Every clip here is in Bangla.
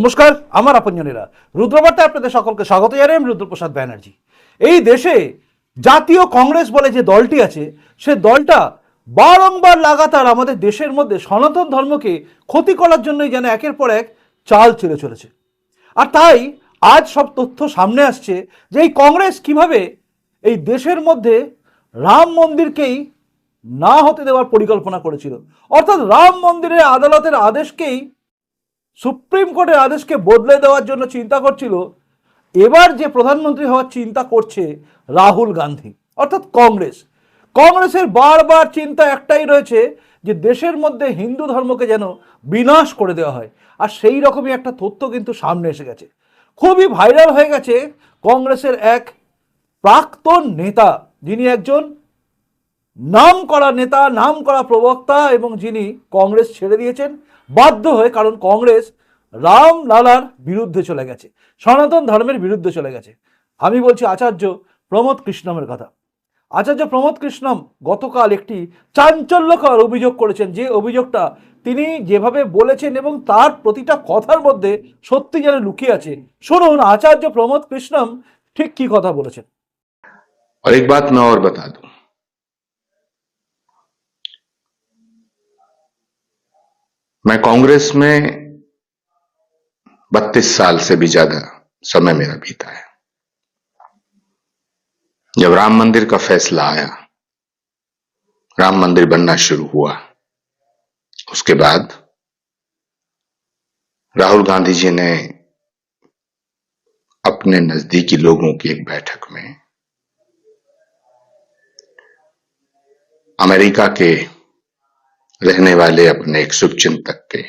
নমস্কার, আমার আপনজনেরা। রুদ্রবার্তায় আপনাদের সকলকে স্বাগত জানাই আমি রুদ্রপ্রসাদ ব্যানার্জি। এই দেশে জাতীয় কংগ্রেস বলে যে দলটি আছে, সে দলটা বারংবার লাগাতার আমাদের দেশের মধ্যে সনাতন ধর্মকে ক্ষতি করার জন্যই যেন একের পর এক চাল ছেড়ে চলেছে। আর তাই আজ সব তথ্য সামনে আসছে যে এই কংগ্রেস কীভাবে এই দেশের মধ্যে রাম মন্দিরকেই না হতে দেওয়ার পরিকল্পনা করেছিল। অর্থাৎ রাম মন্দিরের আদালতের আদেশকেই সুপ্রিম কোর্টের আদেশকে বদলে দেওয়ার জন্য চিন্তা করছিল, এবার যে প্রধানমন্ত্রী হওয়ার চিন্তা করছে রাহুল গান্ধী, অর্থাৎ কংগ্রেস। কংগ্রেসের বারবার চিন্তা একটাই রয়েছে যে দেশের মধ্যে হিন্দু ধর্মকে যেন বিনাশ করে দেওয়া হয়, আর সেই রকমই একটা তথ্য কিন্তু সামনে এসে গেছে। খুবই ভাইরাল হয়ে গেছে কংগ্রেসের এক প্রাক্তন নেতা, যিনি একজন নাম করা নেতা নাম করা প্রবক্তা, এবং যিনি কংগ্রেস ছেড়ে দিয়েছেন। বাধ্য হয়ে কারণ কংগ্রেস রাম লালার বিরুদ্ধে চলে গেছে সনাতন ধর্মের বিরুদ্ধে চলে গেছে আমি বলছি আচার্য প্রমোদ কৃষ্ণমের কথা আচার্য প্রমোদ কৃষ্ণম গতকাল একটি চাঞ্চল্যকর অভিযোগ করেছেন যে অভিযোগটা তিনি যেভাবে বলেছেন এবং তার প্রতিটা কথার মধ্যে সত্যি যেন লুকিয়ে আছে শুনুন আচার্য প্রমোদ কৃষ্ণম ঠিক কি কথা বলেছেন और एक बात मैं और बता दूं मैं कांग्रेस में बत्तीस साल से भी ज़्यादा समय मेरा बीता है। जब राम मंदिर का फैसला आया, राम मंदिर बनना शुरू हुआ, उसके बाद राहुल गांधी जी ने अपने नजदीकी लोगों की एक बैठक में अमेरिका के रहने वाले अपने एक शुभचिंतक के।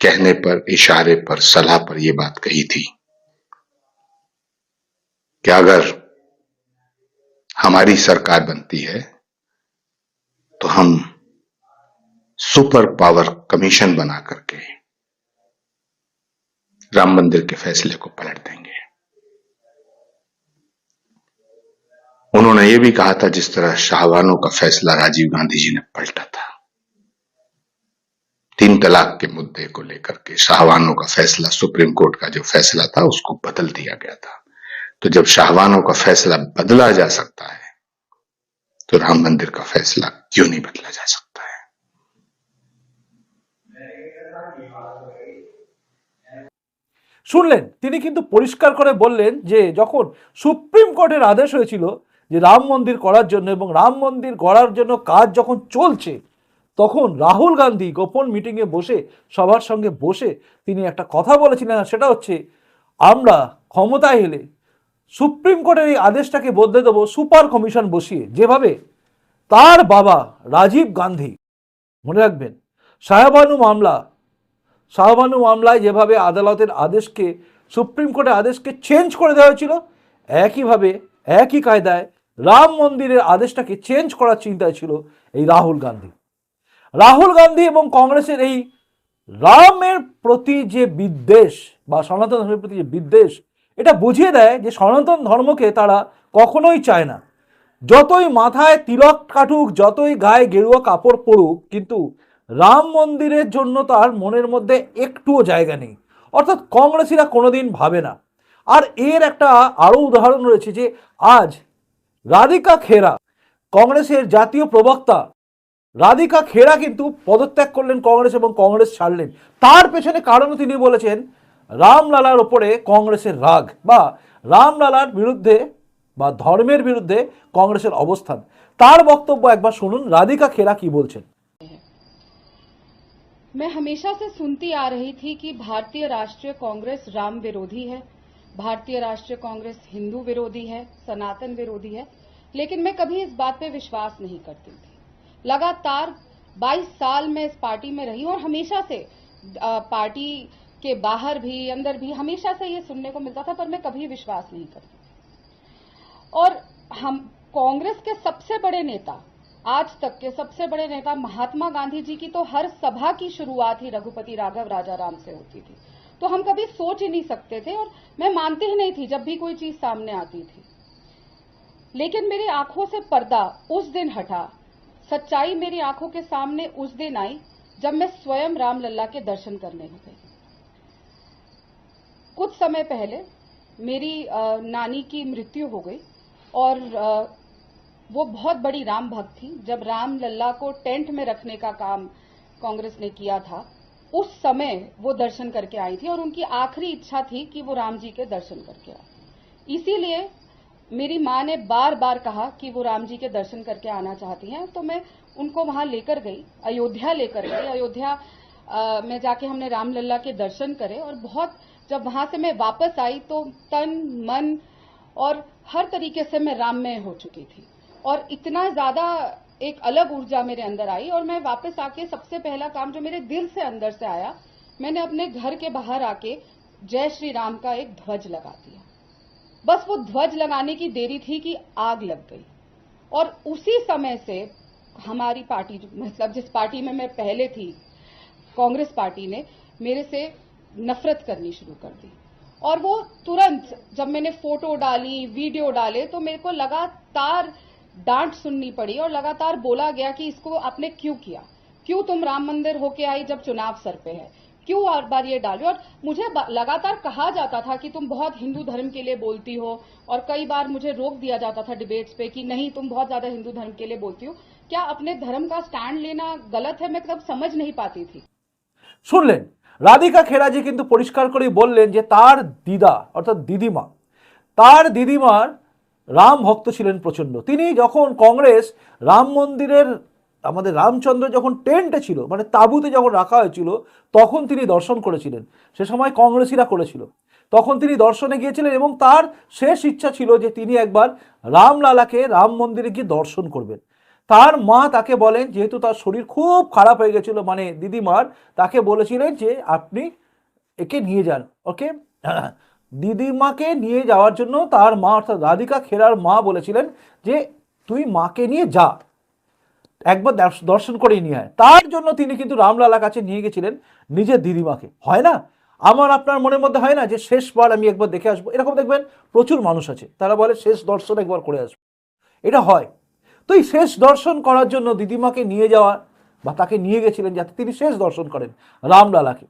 कहने पर, इशारे पर, सलाह पर यह बात कही थी कि अगर हमारी सरकार बनती है तो हम सुपर पावर कमीशन बना करके राम मंदिर के फैसले को पलट देंगे। उन्होंने ये भी कहा था जिस तरह शाहवानों का फैसला राजीव गांधी जी ने पलटा था तीन तलाक के मुद्दे को लेकर के शाहवानों का फैसला सुप्रीम कोर्ट का जो फैसला था उसको बदल दिया गया था तो जब शाहवानों का फैसला बदला जा सकता है तो राम मंदिर का फैसला क्यों नहीं बदला जा सकता है শুনলেন তিনি কিন্তু পরিষ্কার করে বললেন যে যখন সুপ্রিম কোর্টের আদেশ হয়েছিল যে রাম মন্দির করার জন্য এবং রাম মন্দির গড়ার জন্য কাজ যখন চলছে, তখন রাহুল গান্ধী গোপন মিটিংয়ে বসে, সবার সঙ্গে বসে তিনি একটা কথা বলেছিলেন সেটা হচ্ছে, আমরা ক্ষমতায় এলে সুপ্রিম কোর্টের এই আদেশটাকে বদলে দেবো, সুপার কমিশন বসিয়ে। যেভাবে তার বাবা রাজীব গান্ধী, মনে রাখবেন সাহেবানু মামলা শাহবানু মামলায় যেভাবে আদালতের আদেশকে, সুপ্রিম কোর্টের আদেশকে চেঞ্জ করে দেওয়া হয়েছিল, একইভাবে, একই কায়দায় রাম মন্দিরের আদেশটাকে চেঞ্জ করার চিন্তায় ছিল এই রাহুল গান্ধী। রাহুল গান্ধী এবং কংগ্রেসের এই রামের প্রতি যে বিদ্বেষ বা সনাতন ধর্মের প্রতি যে বিদ্বেষ, এটা বুঝিয়ে দেয় যে সনাতন ধর্মকে তারা কখনোই চায় না। যতই মাথায় তিলক কাটুক, যতই গায়ে গেরুয়া কাপড় পড়ুক কিন্তু রাম মন্দিরের জন্য তার মনের মধ্যে একটুও জায়গা নেই। অর্থাৎ কংগ্রেসীরা কোনোদিন ভাবে না। আর এর একটা আরও উদাহরণ রয়েছে যে আজ রাধিকা খেরা কংগ্রেসের জাতীয় প্রবক্তা রাধিকা খেরা কিন্তু পদত্যাগ করলেন কংগ্রেস এবং কংগ্রেস ছাড়লেন তার পেছনে কারণও তিনি বলেছেন রামলালার ওপরে কংগ্রেসের রাগ বা রামলালার বিরুদ্ধে বা ধর্মের বিরুদ্ধে কংগ্রেসের অবস্থান তার বক্তব্য একবার শুনুন রাধিকা খেরা কি বলছেন मैं हमेशा से सुनती आ रही थी कि भारतीय राष्ट्रीय कांग्रेस राम विरोधी है भारतीय राष्ट्रीय कांग्रेस हिंदू विरोधी है सनातन विरोधी है लेकिन मैं कभी इस बात पे विश्वास नहीं करती थी। लगातार 22 साल में इस पार्टी में रही और हमेशा से पार्टी के बाहर भी, अंदर भी, हमेशा से ये सुनने को मिलता था, पर मैं कभी विश्वास नहीं करती और हम, कांग्रेस के सबसे बड़े नेता, आज तक के सबसे बड़े नेता महात्मा गांधी जी की तो हर सभा की शुरुआत ही रघुपति राघव राजा राम से होती थी। तो हम कभी सोच ही नहीं सकते थे और मैं मानती ही नहीं थी जब भी कोई चीज़ सामने आती थी। लेकिन मेरी आँखों से पर्दा उस दिन हटा। सच्चाई मेरी आँखों के सामने उस दिन आई, जब मैं स्वयं रामलला के दर्शन करने गई कुछ समय पहले मेरी नानी की मृत्यु हो गई और वो बहुत बड़ी राम भक्त थी। जब राम लल्ला को टेंट में रखने का काम कांग्रेस ने किया था, उस समय वो दर्शन करके आई थी और उनकी आखिरी इच्छा थी कि वो राम जी के दर्शन करके आए। इसीलिए मेरी माँ ने बार बार कहा कि वो राम जी के दर्शन करके आना चाहती हैं तो मैं उनको वहाँ लेकर गई, अयोध्या लेकर गई। अयोध्या में जाके हमने रामलला के दर्शन करे और बहुत जब वहाँ से मैं वापस आई तो तन, मन और हर तरीके से मैं राममय हो चुकी थी। और इतना ज़्यादा एक अलग ऊर्जा मेरे अंदर आई और मैं वापस आके सबसे पहला काम जो मेरे दिल से अंदर से आया, मैंने अपने घर के बाहर आके जय श्री राम का एक ध्वज लगा दिया। बस वो ध्वज लगाने की देरी थी कि आग लग गई। और उसी समय से हमारी पार्टी मतलब जिस पार्टी में मैं पहले थी, कांग्रेस पार्टी ने मेरे से नफरत करनी शुरू कर दी। और वो तुरंत जब मैंने फ़ोटो डाली, वीडियो डाले तो मेरे को लगातार डांट सुननी पड़ी और लगातार बोला गया कि इसको आपने क्यों किया? क्यों तुम राम मंदिर होके आई जब चुनाव सर पे है? क्यों हर बार ये डाली और मुझे बा- लगातार कहा जाता था कि तुम बहुत हिंदू धर्म के लिए बोलती हो और कई बार मुझे रोक दिया जाता था डिबेट्स पे कि नहीं तुम बहुत ज्यादा हिंदू धर्म के लिए बोलती हो क्या अपने धर्म का स्टैंड लेना गलत है मैं तब समझ नहीं पाती थी শুনলেন রাধিকা খেরাজি কিন্তু পরিষ্কার করেই বললেন যে তার দিদা অর্থাৎ দিদিমা তার দিদিমার রাম ভক্ত ছিলেন প্রচণ্ড তিনি যখন কংগ্রেস রাম মন্দিরের আমাদের রামচন্দ্র যখন টেন্টে ছিল মানে তাঁবুতে যখন রাখা হয়েছিল, তখন তিনি দর্শন করেছিলেন। সে সময় কংগ্রেসিরা করেছিল। তখন তিনি দর্শনে গিয়েছিলেন এবং তার শেষ ইচ্ছা ছিল যে তিনি একবার রামলালাকে, রাম মন্দিরে গিয়ে দর্শন করবেন। তার মা তাকে বলেন, যেহেতু তার শরীর খুব খারাপ হয়ে গেছিল মানে দিদিমার, তাকে বলেছিলেন যে আপনি একে নিয়ে যান, ওকে? দিদিমাকে নিয়ে যাওয়ার জন্য তার মা, অর্থাৎ রাধিকা খেরার মা বলেছিলেন যে, তুই মাকে নিয়ে যা। একবার দর্শ- দর্শন করে নিয়ে আয়। তার জন্য তিনি কিন্তু রামলালার কাছে নিয়ে গেছিলেন নিজের দিদিমাকে। হয় না? আমার আপনার মনের মধ্যে হয় না যে শেষবার আমি একবার দেখে আসব? এরকম দেখবেন প্রচুর মানুষ আছে। তারা বলে শেষ দর্শন একবার করে আসব। এটা হয়। তো এই শেষ দর্শন করার জন্য দিদিমাকে নিয়ে যাওয়া বা তাকে নিয়ে গেছিলেন যাতে তিনি শেষ দর্শন করেন রামলালাকে।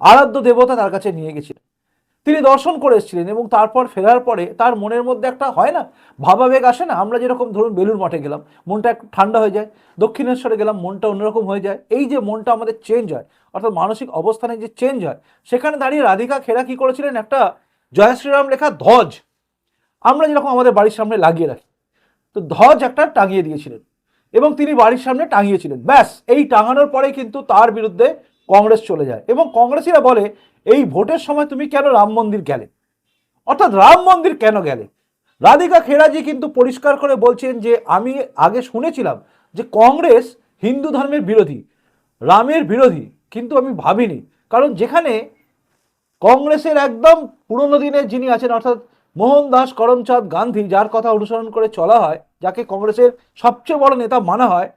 আরাধ্য দেবতা তার কাছে নিয়ে গেছিলেন। তিনি দর্শন করে এসেছিলেন এবং তারপর ফেরার পরে তার মনের মধ্যে একটা হয় না, ভাবাবেগ আসে না। আমরা যেরকম ধরুন বেলুর মঠে গেলাম, মনটা একটু ঠান্ডা হয়ে যায়। দক্ষিণেশ্বরে গেলাম, মনটা অন্যরকম হয়ে যায়। এই যে মনটা আমাদের চেঞ্জ হয়, অর্থাৎ মানসিক অবস্থানে যে চেঞ্জ হয়, সেখানে দাঁড়িয়ে রাধিকা খেরা কি করেছিলেন? একটা জয় শ্রীরাম লেখা ধ্বজ। আমরা যেরকম আমাদের বাড়ির সামনে লাগিয়ে রাখি, তো ধ্বজ একটা টাঙিয়ে দিয়েছিলেন এবং তিনি বাড়ির সামনে টাঙিয়েছিলেন। ব্যাস, এই টাঙানোর পরেই কিন্তু তার বিরুদ্ধে কংগ্রেস চলে যায়। এবং কংগ্রেসীরা বলে, এই ভোটের সময় তুমি কেন রাম মন্দির গেলে? অর্থাৎ রাম মন্দির কেন গেলে? রাধিকা খেরাজি কিন্তু পরিষ্কার করে বলছেন যে, আমি আগে শুনেছিলাম যে কংগ্রেস হিন্দু ধর্মের বিরোধী, রামের বিরোধী, কিন্তু আমি ভাবিনি। কারণ যেখানে কংগ্রেসের একদম পুরনো দিনের যিনি আছেন, অর্থাৎ মোহনদাস করমচাঁদ গান্ধী, যার কথা অনুসরণ করে চলা হয়, যাকে কংগ্রেসের সবচেয়ে বড় নেতা মানা হয়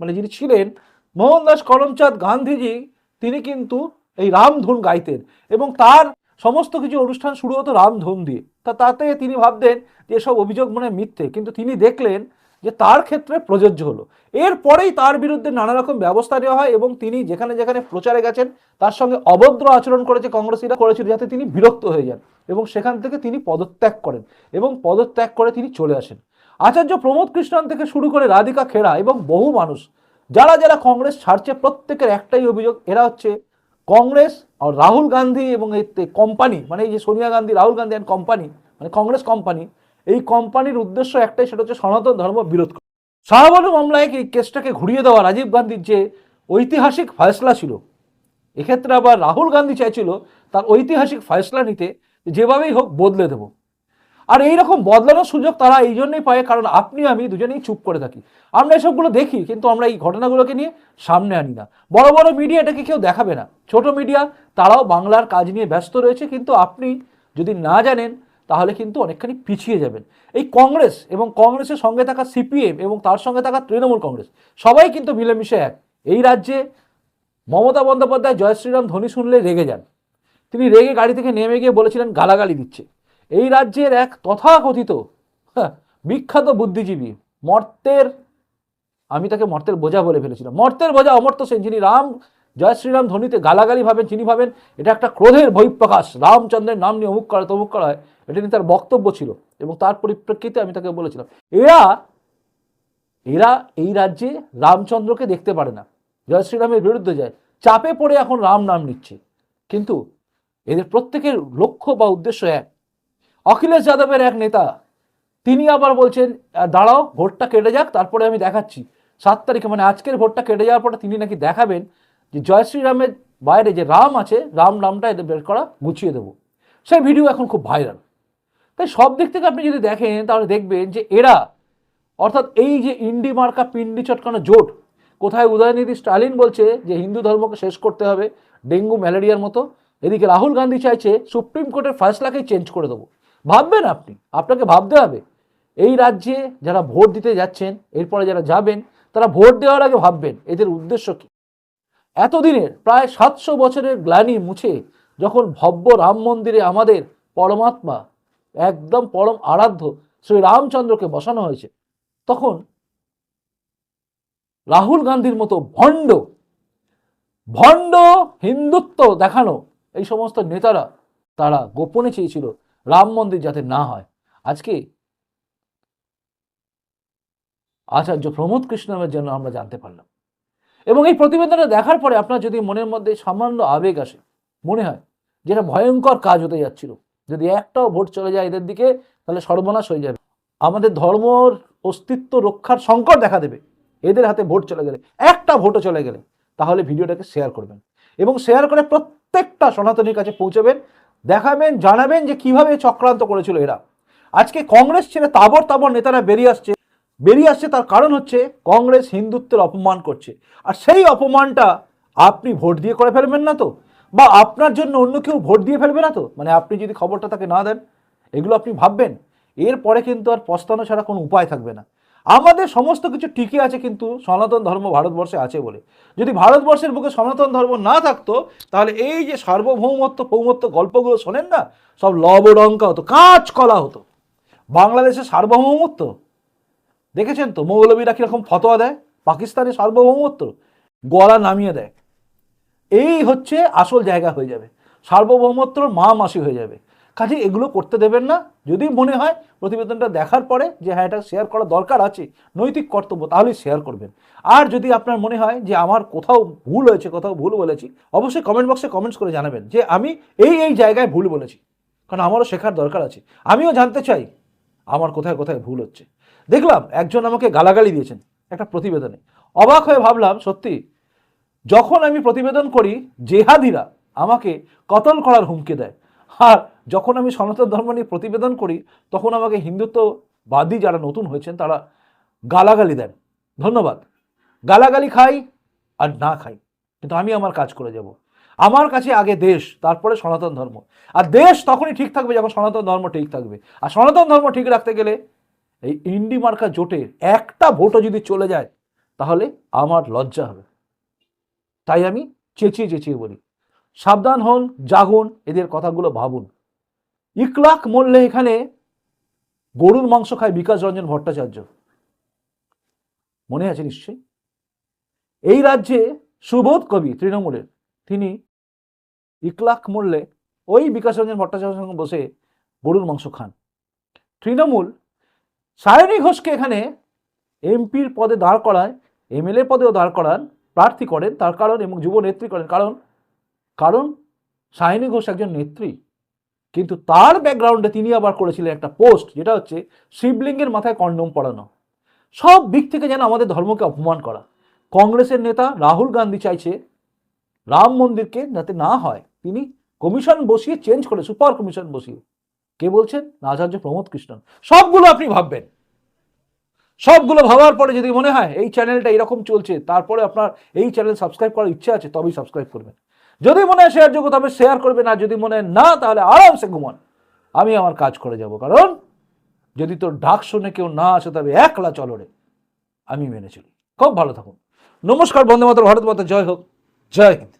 মানে যিনি ছিলেন, মোহনদাস করমচাঁদ গান্ধীজি তিনি কিন্তু এই রামধুন গাইতেন এবং তার সমস্ত কিছু অনুষ্ঠান শুরু হতো রামধুন দিয়ে। তা তাতে তিনি ভাবতেন যে এসব অভিযোগ মনে মিথ্যে, কিন্তু তিনি দেখলেন যে তার ক্ষেত্রে প্রযোজ্য হলো। এরপরেই তার বিরুদ্ধে নানা রকম ব্যবস্থা নেওয়া হয় এবং তিনি যেখানে যেখানে প্রচারে গেছেন, তার সঙ্গে অভদ্র আচরণ করেছে কংগ্রেসীরা করেছিল, যাতে তিনি বিরক্ত হয়ে যান এবং সেখান থেকে তিনি পদত্যাগ করেন এবং পদত্যাগ করে তিনি চলে আসেন। আচার্য প্রমোদ কৃষ্ণন থেকে শুরু করে রাধিকা খেরা এবং বহু মানুষ যারা যারা কংগ্রেস ছাড়ছে, প্রত্যেকের একটাই অভিযোগ, এরা হচ্ছে কংগ্রেস আর রাহুল গান্ধী এবং এই কোম্পানি মানে এই যে সোনিয়া গান্ধী, রাহুল গান্ধী অ্যান্ড কোম্পানি মানে কংগ্রেস কোম্পানি এই কোম্পানির উদ্দেশ্য একটাই, সেটা হচ্ছে সনাতন ধর্ম বিরোধ করা। শাহবানু মামলায় এই কেসটাকে ঘুরিয়ে দেওয়া রাজীব গান্ধীর যে ঐতিহাসিক ফয়সলা ছিল, এক্ষেত্রে আবার রাহুল গান্ধী চাইছিল তার ঐতিহাসিক ফয়সলা নিতে যেভাবেই হোক বদলে দেব। আর এই রকম বদলানোর সুযোগ তারা এই জন্যই পায়, কারণ আপনি আমি দুজনেই চুপ করে থাকি। আমরা এসবগুলো দেখি, কিন্তু আমরা এই ঘটনাগুলোকে নিয়ে সামনে আনি না। বড় বড় মিডিয়া এটাকে কেউ দেখাবে না। ছোট মিডিয়া তারাও বাংলার কাজ নিয়ে ব্যস্ত রয়েছে, কিন্তু আপনি যদি না জানেন, তাহলে কিন্তু অনেকখানি পিছিয়ে যাবেন। এই কংগ্রেস এবং কংগ্রেসের সঙ্গে থাকা সিপিএম এবং তার সঙ্গে থাকা তৃণমূল কংগ্রেস, সবাই কিন্তু মিলেমিশে এক। এই রাজ্যে মমতা বন্দ্যোপাধ্যায় জয় শ্রীরাম ধ্বনি শুনলে রেগে যান। তিনি রেগে গাড়ি থেকে নেমে গিয়ে বলেছিলেন, গালাগালি দিচ্ছে। এই রাজ্যের এক তথাকথিত হ্যাঁ, বিখ্যাত বুদ্ধিজীবী মর্তের আমি তাকে মর্তের বোঝা বলে ফেলেছিলাম। মর্তের বোঝা অমর্ত সেন যিনি রাম জয় শ্রীরাম ধ্বনিতে গালাগালি ভাবেন তিনি ভাবেন এটা একটা ক্রোধের বহিঃপ্রকাশ। রামচন্দ্রের নাম নিয়ে অমুক করা তমুক করা হয় এটা নিয়ে তার বক্তব্য ছিল এবং তার পরিপ্রেক্ষিতে আমি তাকে বলেছিলাম। এরা এরা এই রাজ্যে রামচন্দ্রকে দেখতে পারে না জয় শ্রীরামের বিরুদ্ধে যায়। চাপে পড়ে এখন রাম নাম নিচ্ছে। কিন্তু এদের প্রত্যেকের লক্ষ্য বা উদ্দেশ্য এক অখিলেশ যাদবের এক নেতা, তিনি আবার বলছেন দাঁড়াও, ভোটটা কেটে যাক, তারপরে আমি দেখাচ্ছি। সাত তারিখে মানে আজকের ভোটটা কেটে যাওয়ার পরে তিনি নাকি দেখাবেন যে জয় শ্রীরামের বাইরে যে রাম আছে, রাম রামটা এদের বের করা গুছিয়ে দেবো। সেই ভিডিও এখন খুব ভাইরাল। তাই সব দিক থেকে আপনি যদি দেখেন, তাহলে দেখবেন যে এরা, অর্থাৎ এই যে ইন্ডি মার্কা পিন্ডি চটকানো জোট, কোথায় উদয়নিধি স্টালিন বলছে যে হিন্দু ধর্মকে শেষ করতে হবে, ডেঙ্গু, ম্যালেরিয়ার মতো, এদিকে রাহুল গান্ধী চাইছে সুপ্রিম কোর্টের ফয়সলাকেই চেঞ্জ করে দেবো। ভাববেন আপনি, আপনাকে ভাবতে হবে। এই রাজ্যে যারা ভোট দিতে যাচ্ছেন, এরপরে যারা যাবেন, তারা ভোট দেওয়ার আগে ভাববেন, এদের উদ্দেশ্য কী? এতদিনের প্রায় সাতশো বছরের গ্লানি মুছে যখন ভব্য রাম মন্দিরে আমাদের পরমাত্মা, একদম পরম আরাধ্য শ্রী রামচন্দ্রকে বসানো হয়েছে, তখন রাহুল গান্ধীর মতো ভণ্ড ভণ্ড হিন্দুত্ব দেখানো এই সমস্ত নেতারা, তারা গোপনে চেয়েছিল রাম মন্দির যাতে না হয়। আজকে আচার্য প্রমোদ কৃষ্ণের জন্য আমরা জানতে পারলাম। এবং এই প্রতিবেদনটা দেখার পরে আপনার যদি মনের মধ্যে সামান্য আবেগ আসে, মনে হয় যেটা ভয়ঙ্কর কাজ হতে যাচ্ছিল, যদি একটাও ভোট চলে যায় এদের দিকে, তাহলে সর্বনাশ হয়ে যাবে। আমাদের ধর্মর অস্তিত্ব রক্ষার সংকট দেখা দেবে। এদের হাতে ভোট চলে গেলে, একটা ভোটও চলে গেলে, তাহলে ভিডিওটাকে শেয়ার করবেন। এবং শেয়ার করে প্রত্যেকটা সনাতনীর কাছে পৌঁছাবেন দেখাবেন, জানাবেন যে কীভাবে চক্রান্ত করেছিল এরা। আজকে কংগ্রেস ছেড়ে তাবর তাবর নেতারা বেরিয়ে আসছে। বেরিয়ে আসছে তার কারণ হচ্ছে কংগ্রেস হিন্দুত্বের অপমান করছে। আর সেই অপমানটা আপনি ভোট দিয়ে করে ফেলবেন না তো? বা আপনার জন্য অন্য কেউ ভোট দিয়ে ফেলবে না তো? মানে আপনি যদি খবরটা তাকে না দেন, এগুলো আপনি ভাববেন। এরপরে কিন্তু আর পস্তানো ছাড়া কোনো উপায় থাকবে না। আমাদের সমস্ত কিছু ঠিকই আছে কিন্তু সনাতন ধর্ম ভারতবর্ষে আছে বলে। যদি ভারতবর্ষের বুকে সনাতন ধর্ম না থাকতো, তাহলে এই যে সার্বভৌমত্ব, পৌমত্ব গল্পগুলো শোনেন না, সব লবডঙ্কা হতো, কাঁচ কলা হতো। বাংলাদেশের সার্বভৌমত্ব, দেখেছেন তো, মৌলবীরা কীরকম ফতোয়া দেয়? পাকিস্তানের সার্বভৌমত্ব গলা নামিয়ে দেয়। এই হচ্ছে আসল জায়গা হয়ে যাবে। সার্বভৌমত্বর মা মাসি হয়ে যাবে। কাজে এগুলো করতে দেবেন না। যদি মনে হয় প্রতিবেদনটা দেখার পরে যে হ্যাঁ এটা শেয়ার করা দরকার আছে, নৈতিক কর্তব্য, তাহলেই শেয়ার করবেন। আর যদি আপনার মনে হয় যে আমার কোথাও ভুল হয়েছে, কোথাও ভুল বলেছি, অবশ্যই কমেন্ট বক্সে কমেন্টস করে জানাবেন যে আমি এই এই জায়গায় ভুল বলেছি, কারণ আমারও শেখার দরকার আছে। আমিও জানতে চাই, আমার কোথায় কোথায় ভুল হচ্ছে। দেখলাম একজন আমাকে গালাগালি দিয়েছেন একটা প্রতিবেদনে। অবাক হয়ে ভাবলাম, সত্যি? যখন আমি প্রতিবেদন করি, জেহাদিরা আমাকে কতল করার হুমকি দেয়। আর যখন আমি সনাতন ধর্ম নিয়ে প্রতিবেদন করি, তখন আমাকে হিন্দুত্ববাদী যারা নতুন হয়েছেন, তারা গালাগালি দেন। ধন্যবাদ। গালাগালি খাই আর না খাই, কিন্তু আমি আমার কাজ করে যাব। আমার কাছে আগে দেশ, তারপরে সনাতন ধর্ম। আর দেশ তখনই ঠিক থাকবে যখন সনাতন ধর্ম ঠিক থাকবে। আর সনাতন ধর্ম ঠিক রাখতে গেলে এই ইন্ডি মার্কা জোটের একটা ভোটও যদি চলে যায়, তাহলে আমার লজ্জা হবে। তাই আমি চেঁচিয়ে চেঁচিয়ে বলি, সাবধান হন, জাগুন, এদের কথাগুলো ভাবুন। ইকলাক মরলে এখানে গরুর মাংস খায় বিকাশ রঞ্জন ভট্টাচার্য। মনে আছে নিশ্চয়ই? এই রাজ্যে সুবোধ কবি তৃণমূলের, তিনি ইকলাক মরলে ওই বিকাশ রঞ্জন ভট্টাচার্যের সঙ্গে বসে গরুর মাংস খান। তৃণমূল সায়নী ঘোষকে এখানে এমপির পদে দাঁড় করায়, এমএলএ পদেও দাঁড় করান, প্রার্থী করেন, তার কারণ এবং যুব নেত্রী করেন। কারণ কারণ সায়নী ঘোষ একজন নেত্রী। কিন্তু তার ব্যাকগ্রাউন্ডে তিনি আবার করেছিলেন একটা পোস্ট যেটা হচ্ছে শিবলিঙ্গের মাথায় কন্ডম পড়ানো সব দিক থেকে যেন আমাদের ধর্মকে অপমান করা। কংগ্রেসের নেতা রাহুল গান্ধী চাইছে রাম মন্দিরকে যাতে না হয়। তিনি কমিশন বসিয়ে চেঞ্জ করে সুপার কমিশন বসিয়ে। কে বলছেন? আচার্য প্রমোদ কৃষ্ণন। সবগুলো আপনি ভাববেন। সবগুলো ভাবার পরে যদি মনে হয় এই চ্যানেলটা এরকম চলছে, তারপরে আপনার এই চ্যানেল সাবস্ক্রাইব করার ইচ্ছা আছে, তবেই সাবস্ক্রাইব করবেন। যদি মনে হয় শেয়ার যোগ্য, তবে শেয়ার করবে না যদি মনে না, তাহলে আরামসে ঘুমান। আমি আমার কাজ করে যাব, কারণ যদি তোর ডাক শুনে কেউ না আসে, তবে একলা চলরে আমি মেনে চলি। খুব ভালো থাকুন। নমস্কার বন্ধুমাত্র মাতর ভারত মাতা জয় হোক। জয় হিন্দ।